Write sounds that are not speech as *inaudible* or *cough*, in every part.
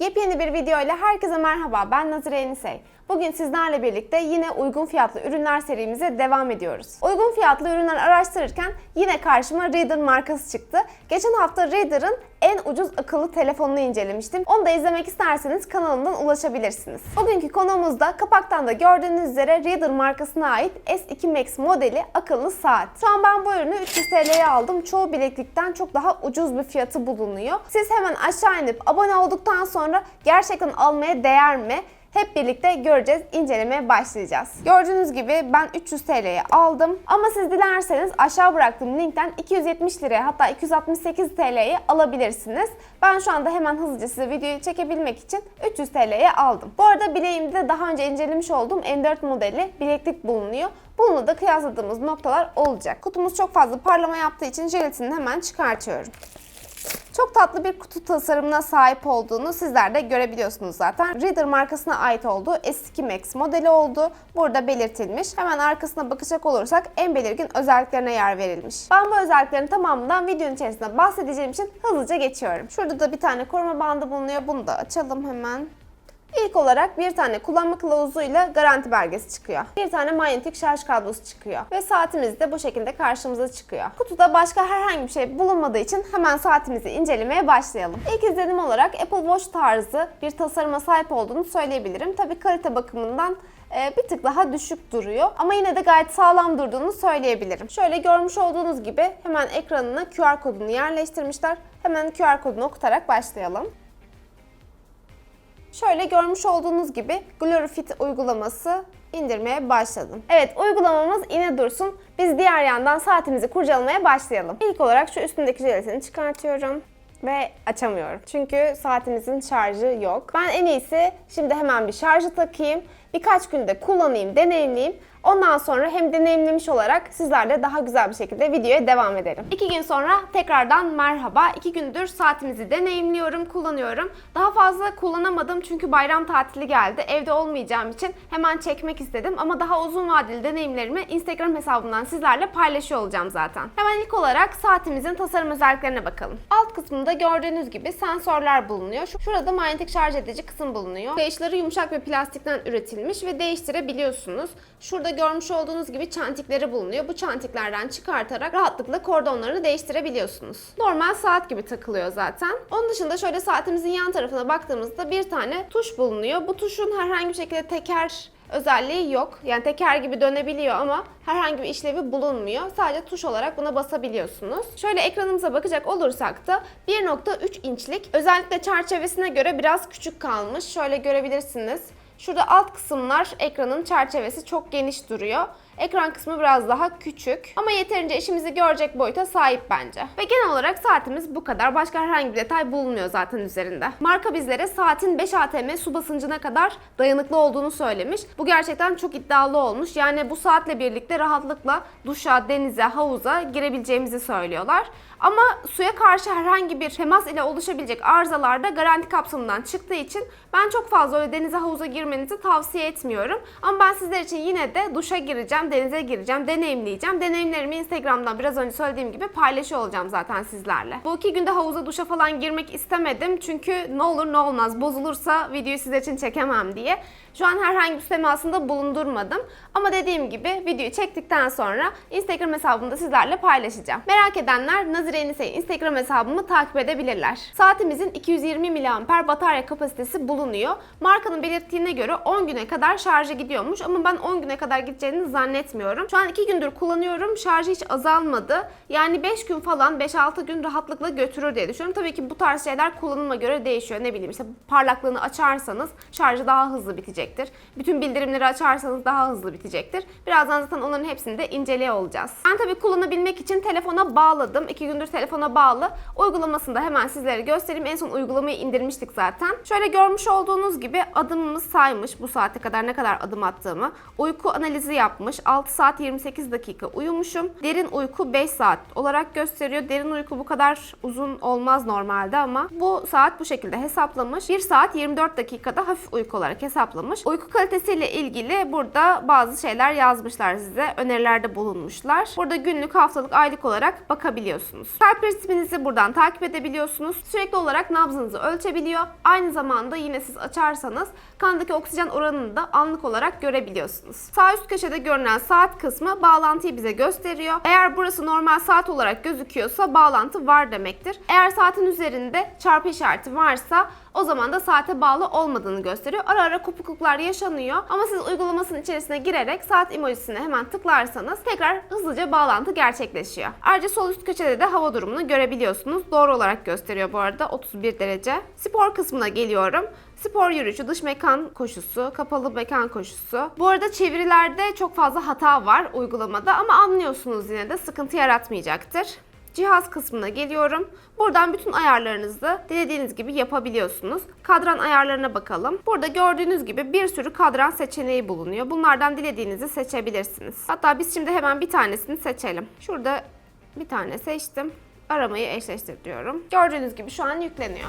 Yepyeni bir video ile herkese merhaba. Ben Nazire Enisey. Bugün sizlerle birlikte yine uygun fiyatlı ürünler serimize devam ediyoruz. Uygun fiyatlı ürünler araştırırken yine karşıma Reader markası çıktı. Geçen hafta Reader'ın en ucuz akıllı telefonunu incelemiştim. Onu da izlemek isterseniz kanalımdan ulaşabilirsiniz. Bugünkü konuğumuzda kapaktan da gördüğünüz üzere Reader markasına ait S2 Max modeli akıllı saat. Şu an ben bu ürünü 300 TL'ye aldım. Çoğu bileklikten çok daha ucuz bir fiyatı bulunuyor. Siz hemen aşağı inip abone olduktan sonra gerçekten almaya değer mi? Hep birlikte göreceğiz, incelemeye başlayacağız. Gördüğünüz gibi ben 300 TL'ye aldım. Ama siz dilerseniz aşağı bıraktığım linkten 270 liraya hatta 268 TL'ye alabilirsiniz. Ben şu anda hemen hızlıca size videoyu çekebilmek için 300 TL'ye aldım. Bu arada bileğimde de daha önce incelemiş olduğum M4 modeli bileklik bulunuyor. Bununla da kıyasladığımız noktalar olacak. Kutumuz çok fazla parlama yaptığı için jelatini hemen çıkartıyorum. Çok tatlı bir kutu tasarımına sahip olduğunu sizler de görebiliyorsunuz zaten. Reader markasına ait olduğu S2 Max modeli oldu. Burada belirtilmiş. Hemen arkasına bakacak olursak en belirgin özelliklerine yer verilmiş. Ben bu özelliklerin tamamından videonun içerisinde bahsedeceğim için hızlıca geçiyorum. Şurada da bir tane koruma bandı bulunuyor. Bunu da açalım hemen. İlk olarak bir tane kullanma kılavuzuyla garanti belgesi çıkıyor. Bir tane manyetik şarj kablosu çıkıyor. Ve saatimiz de bu şekilde karşımıza çıkıyor. Kutuda başka herhangi bir şey bulunmadığı için hemen saatimizi incelemeye başlayalım. İlk izlenim olarak Apple Watch tarzı bir tasarıma sahip olduğunu söyleyebilirim. Tabii kalite bakımından e, bir tık daha düşük duruyor. Ama yine de gayet sağlam durduğunu söyleyebilirim. Şöyle görmüş olduğunuz gibi hemen ekranına QR kodunu yerleştirmişler. Hemen QR kodunu okutarak başlayalım. Şöyle görmüş olduğunuz gibi Glorifit uygulaması indirmeye başladım. Evet uygulamamız yine dursun. Biz diğer yandan saatimizi kurcalamaya başlayalım. İlk olarak şu üstündeki jelatini çıkartıyorum ve açamıyorum. Çünkü saatimizin şarjı yok. Ben en iyisi şimdi hemen bir şarjı takayım. Birkaç günde kullanayım, deneyimleyeyim. Ondan sonra hem deneyimlemiş olarak sizlerle daha güzel bir şekilde videoya devam edelim. İki gün sonra tekrardan merhaba. İki gündür saatimizi deneyimliyorum, kullanıyorum. Daha fazla kullanamadım çünkü bayram tatili geldi. Evde olmayacağım için hemen çekmek istedim. Ama daha uzun vadeli deneyimlerimi Instagram hesabımdan sizlerle paylaşıyor olacağım zaten. Hemen ilk olarak saatimizin tasarım özelliklerine bakalım. Alt kısmında gördüğünüz gibi sensörler bulunuyor. Şu- Şurada manyetik şarj edici kısım bulunuyor. Kayışları yumuşak bir plastikten üretilmiş ve değiştirebiliyorsunuz. Şurada görmüş olduğunuz gibi çentikleri bulunuyor. Bu çentiklerden çıkartarak rahatlıkla kordonlarını değiştirebiliyorsunuz. Normal saat gibi takılıyor zaten. Onun dışında şöyle saatimizin yan tarafına baktığımızda bir tane tuş bulunuyor. Bu tuşun herhangi bir şekilde teker özelliği yok. Yani teker gibi dönebiliyor ama herhangi bir işlevi bulunmuyor. Sadece tuş olarak buna basabiliyorsunuz. Şöyle ekranımıza bakacak olursak da 1.3 inçlik. Özellikle çerçevesine göre biraz küçük kalmış. Şöyle görebilirsiniz. Şurada alt kısımlar ekranın çerçevesi çok geniş duruyor. Ekran kısmı biraz daha küçük ama yeterince işimizi görecek boyuta sahip bence. Ve genel olarak saatimiz bu kadar. Başka herhangi bir detay bulunmuyor zaten üzerinde. Marka bizlere saatin 5 ATM su basıncına kadar dayanıklı olduğunu söylemiş. Bu gerçekten çok iddialı olmuş. Yani bu saatle birlikte rahatlıkla duşa, denize, havuza girebileceğimizi söylüyorlar. Ama suya karşı herhangi bir temas ile oluşabilecek arızalarda garanti kapsamından çıktığı için ben çok fazla öyle denize havuza girmenizi tavsiye etmiyorum. Ama ben sizler için yine de duşa gireceğim, denize gireceğim, deneyimleyeceğim. Deneyimlerimi Instagram'dan biraz önce söylediğim gibi paylaşıyor olacağım zaten sizlerle. Bu iki günde havuza, duşa falan girmek istemedim. Çünkü ne olur ne olmaz bozulursa videoyu sizler için çekemem diye. Şu an herhangi bir temasında bulundurmadım. Ama dediğim gibi videoyu çektikten sonra Instagram hesabımda sizlerle paylaşacağım. Merak edenler Nazire Enisey Instagram hesabımı takip edebilirler. Saatimizin 220 mAh batarya kapasitesi bulunuyor. Markanın belirttiğine göre 10 güne kadar şarjı gidiyormuş ama ben 10 güne kadar gideceğini zannetmiyorum. Şu an 2 gündür kullanıyorum. Şarjı hiç azalmadı. Yani 5 gün falan 5-6 gün rahatlıkla götürür diye düşünüyorum. Tabii ki bu tarz şeyler kullanıma göre değişiyor. Ne bileyim işte parlaklığını açarsanız şarjı daha hızlı bitecektir. Bütün bildirimleri açarsanız daha hızlı bitecektir. Birazdan zaten onların hepsini de inceliyor olacağız. Ben tabii kullanabilmek için telefona bağladım. 2 gündür telefona bağlı. Uygulamasını da hemen sizlere göstereyim. En son uygulamayı indirmiştik zaten. Şöyle görmüş olduğunuz gibi adımımız saymış bu saate kadar ne kadar adım attığımı. Uyku analizi yapmış. 6 saat 28 dakika uyumuşum. Derin uyku 5 saat olarak gösteriyor. Derin uyku bu kadar uzun olmaz normalde ama bu saat bu şekilde hesaplamış. 1 saat 24 dakikada hafif uyku olarak hesaplamış. Uyku kalitesiyle ilgili burada bazı şeyler yazmışlar size. Önerilerde bulunmuşlar. Burada günlük, haftalık, aylık olarak bakabiliyorsunuz. Kalp ritminizi buradan takip edebiliyorsunuz. Sürekli olarak nabzınızı ölçebiliyor. Aynı zamanda yine siz açarsanız kandaki oksijen oranını da anlık olarak görebiliyorsunuz. Sağ üst köşede görünen saat kısmı bağlantıyı bize gösteriyor. Eğer burası normal saat olarak gözüküyorsa bağlantı var demektir. Eğer saatin üzerinde çarpı işareti varsa o zaman da saate bağlı olmadığını gösteriyor. Ara ara kopukluklar yaşanıyor ama siz uygulamasının içerisine girerek saat emojisine hemen tıklarsanız tekrar hızlıca bağlantı gerçekleşiyor. Ayrıca sol üst köşede de hava durumunu görebiliyorsunuz. Doğru olarak gösteriyor bu arada 31 derece. Spor kısmına geliyorum. Spor yürüyüşü, dış mekan koşusu, kapalı mekan koşusu. Bu arada çevirilerde çok fazla hata var uygulamada ama anlıyorsunuz yine de sıkıntı yaratmayacaktır. Cihaz kısmına geliyorum. Buradan bütün ayarlarınızı dilediğiniz gibi yapabiliyorsunuz. Kadran ayarlarına bakalım. Burada gördüğünüz gibi bir sürü kadran seçeneği bulunuyor. Bunlardan dilediğinizi seçebilirsiniz. Hatta biz şimdi hemen bir tanesini seçelim. Şurada bir tane seçtim. Aramayı eşleştir diyorum. Gördüğünüz gibi şu an yükleniyor.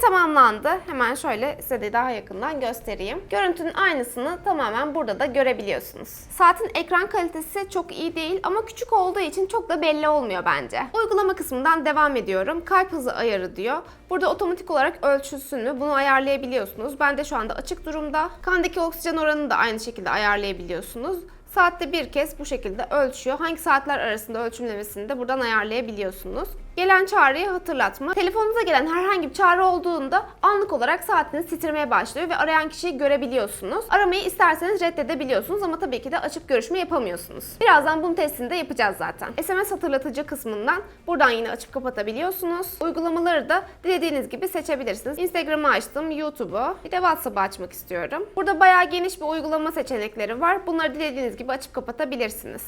Tamamlandı. Hemen şöyle size de daha yakından göstereyim. Görüntünün aynısını tamamen burada da görebiliyorsunuz. Saatin ekran kalitesi çok iyi değil ama küçük olduğu için çok da belli olmuyor bence. Uygulama kısmından devam ediyorum. Kalp hızı ayarı diyor. Burada otomatik olarak ölçülsün mü bunu ayarlayabiliyorsunuz. Ben de şu anda açık durumda. Kandaki oksijen oranını da aynı şekilde ayarlayabiliyorsunuz. Saatte bir kez bu şekilde ölçüyor. Hangi saatler arasında ölçümlemesini de buradan ayarlayabiliyorsunuz. Gelen çağrıyı hatırlatma. Telefonunuza gelen herhangi bir çağrı olduğunda anlık olarak saatiniz titremeye başlıyor ve arayan kişiyi görebiliyorsunuz. Aramayı isterseniz reddedebiliyorsunuz ama tabii ki de açıp görüşme yapamıyorsunuz. Birazdan bunun testini de yapacağız zaten. SMS hatırlatıcı kısmından buradan yine açıp kapatabiliyorsunuz. Uygulamaları da dilediğiniz gibi seçebilirsiniz. Instagram'ı açtım, YouTube'u, bir de WhatsApp'ı açmak istiyorum. Burada bayağı geniş bir uygulama seçenekleri var. Bunları dilediğiniz gibi açıp kapatabilirsiniz.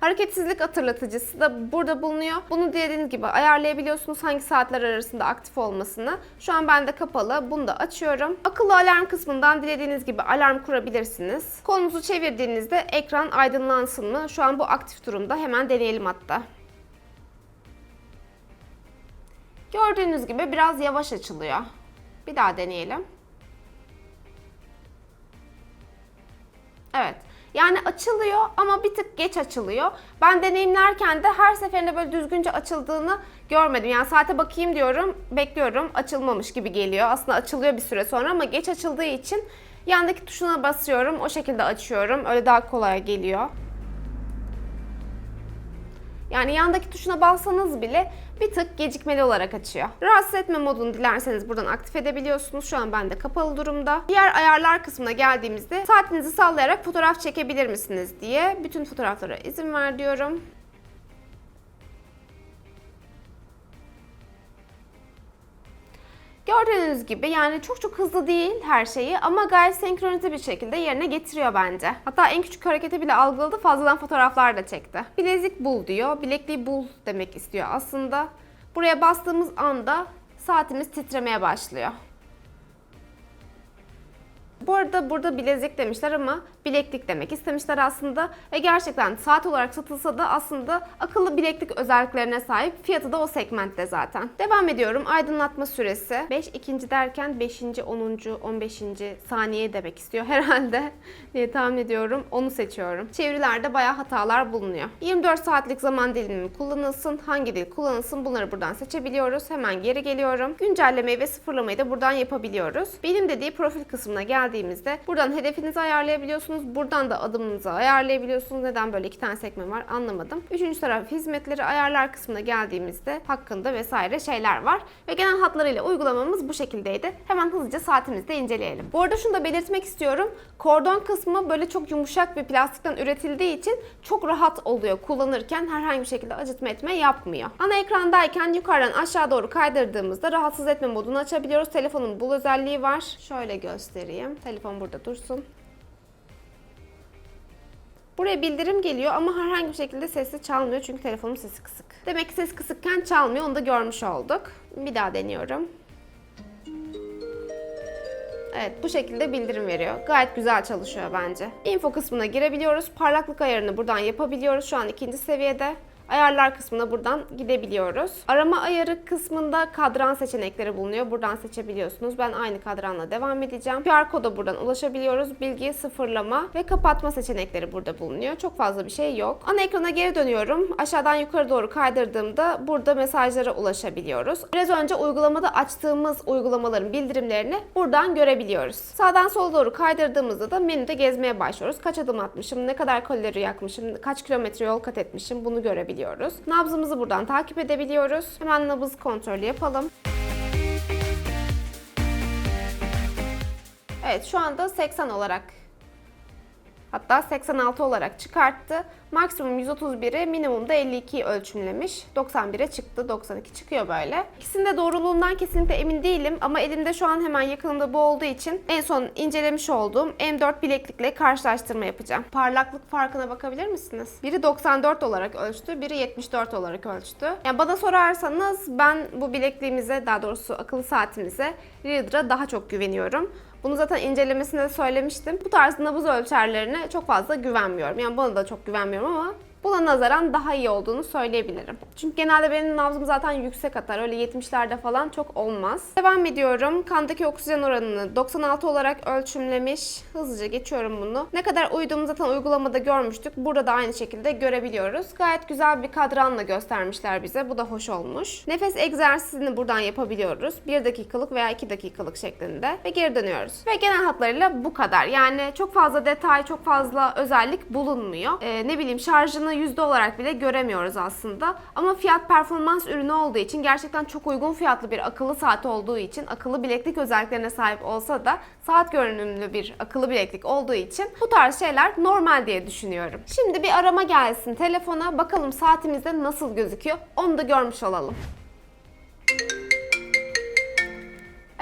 Hareketsizlik hatırlatıcısı da burada bulunuyor. Bunu dilediğiniz gibi ayarlayabiliyorsunuz hangi saatler arasında aktif olmasını. Şu an bende kapalı. Bunu da açıyorum. Akıllı alarm kısmından dilediğiniz gibi alarm kurabilirsiniz. Kolunuzu çevirdiğinizde ekran aydınlansın mı? Şu an bu aktif durumda. Hemen deneyelim hatta. Gördüğünüz gibi biraz yavaş açılıyor. Bir daha deneyelim. Evet. Yani açılıyor ama bir tık geç açılıyor. Ben deneyimlerken de her seferinde böyle düzgünce açıldığını görmedim. Yani saate bakayım diyorum, bekliyorum. Açılmamış gibi geliyor. Aslında açılıyor bir süre sonra ama geç açıldığı için yandaki tuşuna basıyorum. O şekilde açıyorum. Öyle daha kolay geliyor. Yani yandaki tuşuna bassanız bile bir tık gecikmeli olarak açıyor. Rahatsız etme modunu dilerseniz buradan aktif edebiliyorsunuz. Şu an bende kapalı durumda. Diğer ayarlar kısmına geldiğimizde saatinizi sallayarak fotoğraf çekebilir misiniz diye bütün fotoğraflara izin ver diyorum. Gördüğünüz gibi yani çok çok hızlı değil her şeyi ama gayet senkronize bir şekilde yerine getiriyor bence. Hatta en küçük hareketi bile algıladı fazladan fotoğraflar da çekti. Bilezik bul diyor. Bilekliği bul demek istiyor aslında. Buraya bastığımız anda saatimiz titremeye başlıyor. Bu arada burada bilezik demişler ama bileklik demek istemişler aslında. Ve gerçekten saat olarak satılsa da aslında akıllı bileklik özelliklerine sahip. Fiyatı da o segmentte zaten. Devam ediyorum. Aydınlatma süresi. 5 ikinci derken 5. 10. 15. saniye demek istiyor *laughs* herhalde diye tahmin ediyorum. Onu seçiyorum. Çevirilerde bayağı hatalar bulunuyor. 24 saatlik zaman dilimi kullanılsın. Hangi dil kullanılsın bunları buradan seçebiliyoruz. Hemen geri geliyorum. Güncellemeyi ve sıfırlamayı da buradan yapabiliyoruz. Benim dediği profil kısmına geldiğimizde buradan hedefinizi ayarlayabiliyorsunuz. Buradan da adımınızı ayarlayabiliyorsunuz. Neden böyle iki tane sekme var anlamadım. Üçüncü taraf hizmetleri ayarlar kısmına geldiğimizde hakkında vesaire şeyler var. Ve genel hatlarıyla uygulamamız bu şekildeydi. Hemen hızlıca saatimizi de inceleyelim. Bu arada şunu da belirtmek istiyorum. Kordon kısmı böyle çok yumuşak bir plastikten üretildiği için çok rahat oluyor kullanırken herhangi bir şekilde acıtma etme yapmıyor. Ana ekrandayken yukarıdan aşağı doğru kaydırdığımızda rahatsız etme modunu açabiliyoruz. Telefonun bu özelliği var. Şöyle göstereyim. Telefon burada dursun. Buraya bildirim geliyor ama herhangi bir şekilde sesi çalmıyor çünkü telefonun sesi kısık. Demek ki ses kısıkken çalmıyor onu da görmüş olduk. Bir daha deniyorum. Evet bu şekilde bildirim veriyor. Gayet güzel çalışıyor bence. Info kısmına girebiliyoruz. Parlaklık ayarını buradan yapabiliyoruz. Şu an ikinci seviyede. Ayarlar kısmına buradan gidebiliyoruz. Arama ayarı kısmında kadran seçenekleri bulunuyor. Buradan seçebiliyorsunuz. Ben aynı kadranla devam edeceğim. QR koda buradan ulaşabiliyoruz. Bilgi sıfırlama ve kapatma seçenekleri burada bulunuyor. Çok fazla bir şey yok. Ana ekrana geri dönüyorum. Aşağıdan yukarı doğru kaydırdığımda burada mesajlara ulaşabiliyoruz. Biraz önce uygulamada açtığımız uygulamaların bildirimlerini buradan görebiliyoruz. Sağdan sola doğru kaydırdığımızda da menüde gezmeye başlıyoruz. Kaç adım atmışım, ne kadar kalori yakmışım, kaç kilometre yol kat etmişim bunu görebiliyoruz. Nabzımızı buradan takip edebiliyoruz. Hemen nabız kontrolü yapalım. Evet şu anda 80 olarak Hatta 86 olarak çıkarttı. Maksimum 131'i minimumda 52 ölçümlemiş. 91'e çıktı. 92 çıkıyor böyle. İkisinin de doğruluğundan kesinlikle emin değilim ama elimde şu an hemen yakınında bu olduğu için en son incelemiş olduğum M4 bileklikle karşılaştırma yapacağım. Parlaklık farkına bakabilir misiniz? Biri 94 olarak ölçtü, biri 74 olarak ölçtü. Yani bana sorarsanız ben bu bilekliğimize, daha doğrusu akıllı saatimize Reader'a daha çok güveniyorum. Bunu zaten incelemesinde de söylemiştim. Bu tarz nabız ölçerlerine çok fazla güvenmiyorum. Yani bana da çok güvenmiyorum ama buna nazaran daha iyi olduğunu söyleyebilirim. Çünkü genelde benim nabzım zaten yüksek atar. Öyle 70'lerde falan çok olmaz. Devam ediyorum. Kandaki oksijen oranını 96 olarak ölçümlemiş. Hızlıca geçiyorum bunu. Ne kadar uyuduğumu zaten uygulamada görmüştük. Burada da aynı şekilde görebiliyoruz. Gayet güzel bir kadranla göstermişler bize. Bu da hoş olmuş. Nefes egzersizini buradan yapabiliyoruz. 1 dakikalık veya 2 dakikalık şeklinde. Ve geri dönüyoruz. Ve genel hatlarıyla bu kadar. Yani çok fazla detay, çok fazla özellik bulunmuyor. Ee, ne bileyim şarjını yüzde olarak bile göremiyoruz aslında. Ama fiyat performans ürünü olduğu için gerçekten çok uygun fiyatlı bir akıllı saat olduğu için akıllı bileklik özelliklerine sahip olsa da saat görünümlü bir akıllı bileklik olduğu için bu tarz şeyler normal diye düşünüyorum. Şimdi bir arama gelsin telefona bakalım saatimizde nasıl gözüküyor onu da görmüş olalım.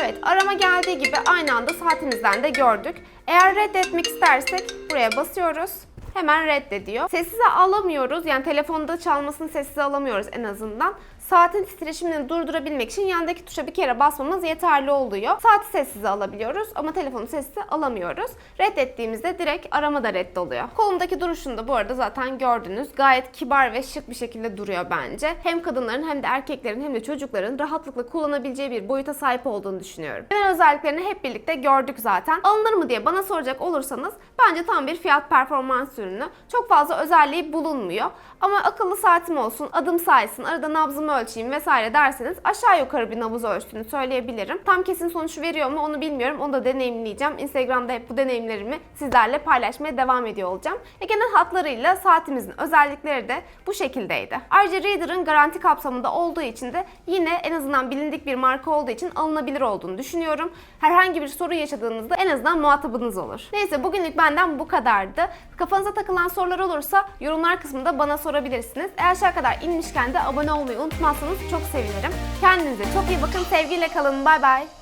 Evet arama geldiği gibi aynı anda saatimizden de gördük. Eğer reddetmek istersek buraya basıyoruz. Hemen reddediyor. Sessize alamıyoruz. Yani telefonda çalmasını sessize alamıyoruz en azından. Saatin titreşimini durdurabilmek için yandaki tuşa bir kere basmamız yeterli oluyor. Saati sessize alabiliyoruz ama telefonu sessize alamıyoruz. Reddettiğimizde direkt arama da reddoluyor. Kolumdaki duruşunu da bu arada zaten gördünüz. Gayet kibar ve şık bir şekilde duruyor bence. Hem kadınların hem de erkeklerin hem de çocukların rahatlıkla kullanabileceği bir boyuta sahip olduğunu düşünüyorum. Genel özelliklerini hep birlikte gördük zaten. Alınır mı diye bana soracak olursanız bence tam bir fiyat performans ürünü. Çok fazla özelliği bulunmuyor. Ama akıllı saatim olsun, adım saysın, arada nabzımı ölçeyim vesaire derseniz aşağı yukarı bir nabız ölçtüğünü söyleyebilirim. Tam kesin sonuç veriyor mu onu bilmiyorum. Onu da deneyimleyeceğim. Instagram'da hep bu deneyimlerimi sizlerle paylaşmaya devam ediyor olacağım. Ve genel hatlarıyla saatimizin özellikleri de bu şekildeydi. Ayrıca Reader'ın garanti kapsamında olduğu için de yine en azından bilindik bir marka olduğu için alınabilir olduğunu düşünüyorum. Herhangi bir sorun yaşadığınızda en azından muhatabınız olur. Neyse bugünlük benden bu kadardı. Kafanıza takılan sorular olursa yorumlar kısmında bana sorabilirsiniz. Eğer aşağı kadar inmişken de abone olmayı unutmazsanız çok sevinirim. Kendinize çok iyi bakın. Sevgiyle kalın. Bay bay.